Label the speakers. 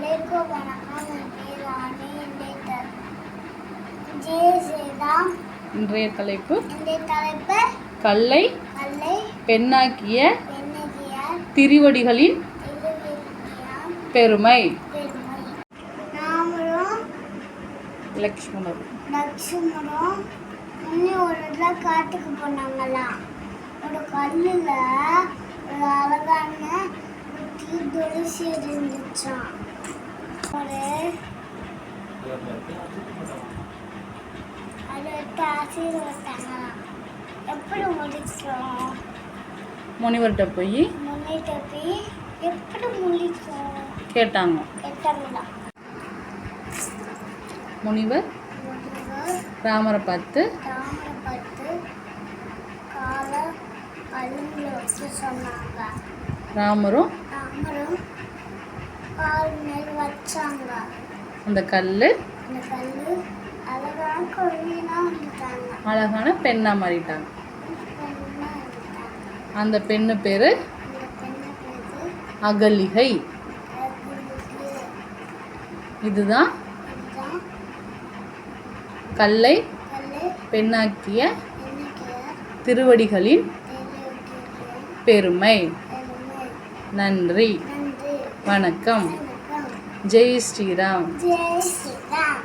Speaker 1: அனைவருக்கும் வணக்கம் என் பேர் ராணி இன்றைய
Speaker 2: தலைப்பு?
Speaker 1: தலைப்பு
Speaker 2: கல்லை
Speaker 1: கல்லை
Speaker 2: பெண்ணாக்கிய திருவடிகளின் பெருமை.
Speaker 1: பெருமை. நாமளும்
Speaker 2: லக்ஷ்மணர்
Speaker 1: லட்சுமணம் முன்னே ஒரு இடத்துல காட்டுக்கு போனாங்களாம் ஒரு கல்லில் குட்டி துளசி இருந்துச்சாம் ஒரு அதை எடுத்து ஆசீர்வட்டாங்களாம் எப்படி முடிக்கும்?
Speaker 2: முனிவர்கிட்ட போய்
Speaker 1: முன்னிட்டு போய் எப்படி முடிக்கும்?
Speaker 2: கேட்டாங்க.
Speaker 1: கேட்டாங்களாம்
Speaker 2: முனிவர் ராமரை பார்த்து
Speaker 1: தாமரை பார்த்து காலை கல்லில் வச்சு சொன்னாங்க.
Speaker 2: ராமரும்
Speaker 1: வச்சாங்க
Speaker 2: அந்த கல்
Speaker 1: அழகான
Speaker 2: பெண்ணா மாறிட்டாங்க. அந்த பெண்ணு பேரு? அகலிகை. இதுதான் கல்லை பெண்ணாக்கிய திருவடிகளின் பெருமை. நன்றி.
Speaker 1: வணக்கம்.
Speaker 2: ஜெய் ஸ்ரீராம்.
Speaker 1: ஜெய் ஸ்ரீராம்.